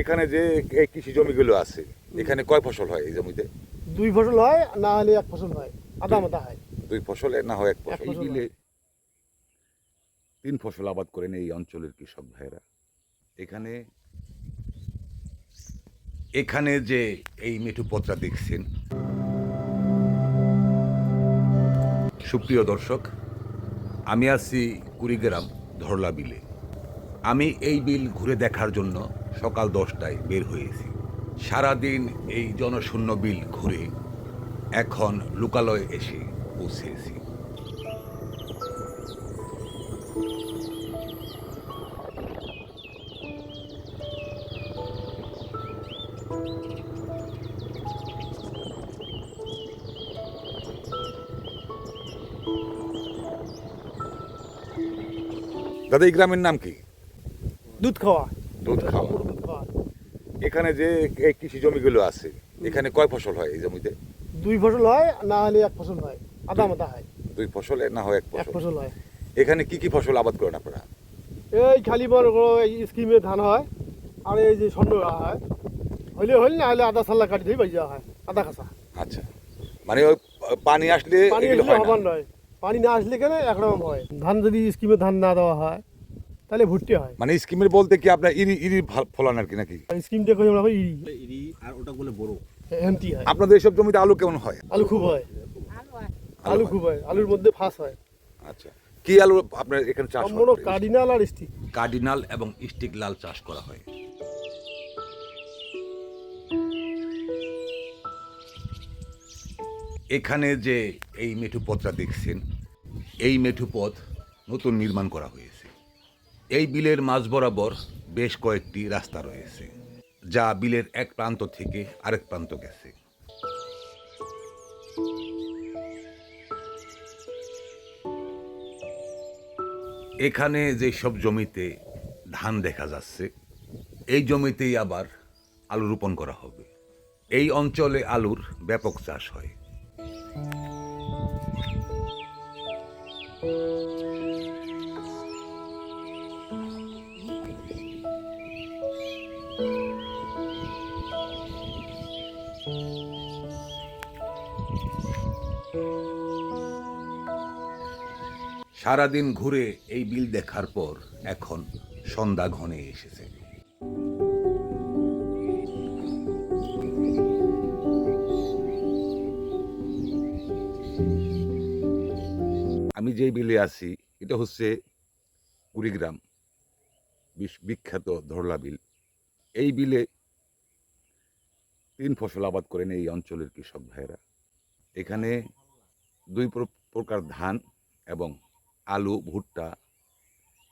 এখানে যে এই কৃষি জমিগুলো আছে এখানে কয় ফসল হয় এই জমিতে? দুই ফসল হয় না হলে এক ফসল হয় আদা মাদা হয়। দুই ফসল না হয় এক ফসল? তিন ফসল আবাদ করেন এই অঞ্চলের কৃষক ভাইয়েরা। এখানে এখানে যে এই মেঠু পত্রা দেখছেন। সুপ্রিয় দর্শক আমি আছি কুড়িগ্রাম ধরলা বিলে। আমি এই বিল ঘুরে দেখার জন্য সকাল দশটায় বের হয়েছি। সারাদিন এই জনশূন্য বিল ঘুরে এখন লোকালয়ে এসে পৌঁছেছি। দাদা, এই গ্রামের নাম কি? দুধ খাওয়া। দুধ খাওয়া। এখানে যে এই কৃষি জমিগুলো আছে এখানে কয় ফসল হয় এই জমিতে? দুই ফসল হয় না হলে এক ফসল হয় আদা মাদা হয়। দুই ফসল না হয় এক ফসল? ফসল হয়। এখানে কি কি ফসল আবাদ করেন আপনারা? এই খালি করো এই স্কিমে ধান হয় আর এই যে স্বর্ণ হয়। হইলে হইলে না হলে আদা সাল্লা কাটি দিয়ে যাওয়া হয় আদা খাসা আচ্ছা। মানে ওই পানি আসলে পানি আসলে হয়? নয়। পানি না আসলে কেন একরকম হয়? ধান যদি স্কিমে ধান না দেওয়া হয় তাহলে ভুট্টি হয়। মানে স্কিমের বলতে কি আপনার ইরি ইরি ফলান আর কি নাকি? আর স্কিমটা করে আমরা ইরি ইরি আর ওটা বলে বড়। এমটি হয়। আপনাদের এইসব জমিতে আলু কেমন হয়? আলু খুব হয়। আলু খুব হয়। আলুর মধ্যে ফাঁস হয়। আচ্ছা। কি আলু আপনার এখানে চাষ হয় কার্ডিনাল আর স্টিক। কার্ডিনাল এবং স্টিক লাল চাষ করা হয়। এখানে যে এই মেঠু পথটা দেখছেন এই মেঠু পথ নতুন নির্মাণ করা হয়েছে। এই বিলের মাঝ বরাবর বেশ কয়েকটি রাস্তা রয়েছে, যা বিলের এক প্রান্ত থেকে আরেক প্রান্ত গেছে। এখানে যে সব জমিতে ধান দেখা যাচ্ছে, এই জমিতেই আবার আলু রোপণ করা হবে। এই অঞ্চলে আলুর ব্যাপক চাষ হয়। সারাদিন ঘুরে এই বিল দেখার পর এখন সন্ধ্যা ঘনে এসেছে। আমি যেই বিলে আছি, এটা হচ্ছে কুড়িগ্রাম বিখ্যাত ধরলা বিল। এই বিলে তিন ফসল আবাদ করেন এই অঞ্চলের কৃষক ভাইয়েরা। এখানে দুই প্র- প্রকার ধান এবং আলু, ভুট্টা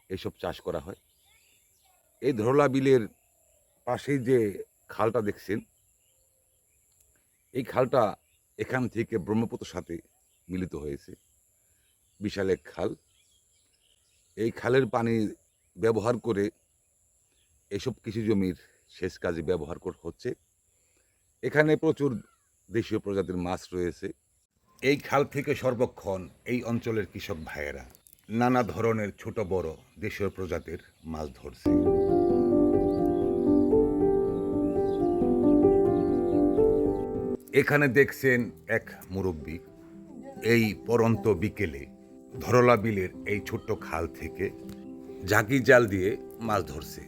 এসব চাষ করা হয়। এই ধরলা বিলের পাশেই যে খালটা দেখছেন, এই খালটা এখান থেকে ব্রহ্মপুত্রের সাথে মিলিত হয়েছে। বিশাল এক খাল। এই খালের পানি ব্যবহার করে এসব কৃষি জমির সেচ কাজে ব্যবহার হচ্ছে। এখানে প্রচুর দেশীয় প্রজাতির মাছ রয়েছে। এই খাল থেকে সর্বক্ষণ এই অঞ্চলের কৃষক ভাইয়েরা নানা ধরনের ছোট বড় দেশীয় প্রজাতির মাছ ধরছে। এখানে দেখছেন এক মুরব্বী। এই পরন্ত বিকেলে ধরলা বিলের এই ছোট্ট খাল থেকে ঝাঁকি জাল দিয়ে মাছ ধরছে।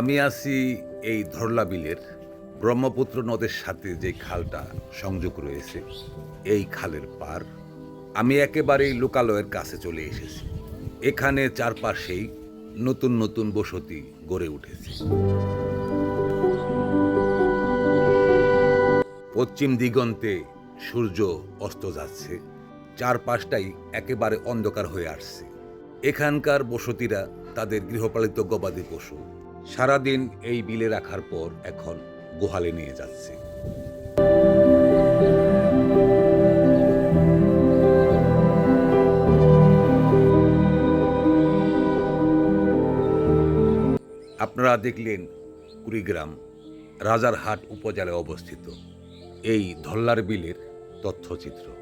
আমি আছি এই ধরলা বিলের ব্রহ্মপুত্র নদের সাথে যে খালটা সংযোগ রয়েছে, এই খালের পার। আমি একেবারেই লোকালয়ের কাছে চলে এসেছি। এখানে চারপাশেই নতুন নতুন বসতি গড়ে উঠেছে। পশ্চিম দিগন্তে সূর্য অস্ত যাচ্ছে, চারপাশটাই একেবারে অন্ধকার হয়ে আসছে। এখানকার বসতিরা তাদের গৃহপালিত গবাদি পশু সারাদিন এই বিলে রাখার পর এখন গোহালে নিয়ে যাচ্ছে। আপনারা দেখলেন কুড়িগ্রাম, রাজারহাট উপজেলায় অবস্থিত এই ধল্লার বিলের তথ্যচিত্র।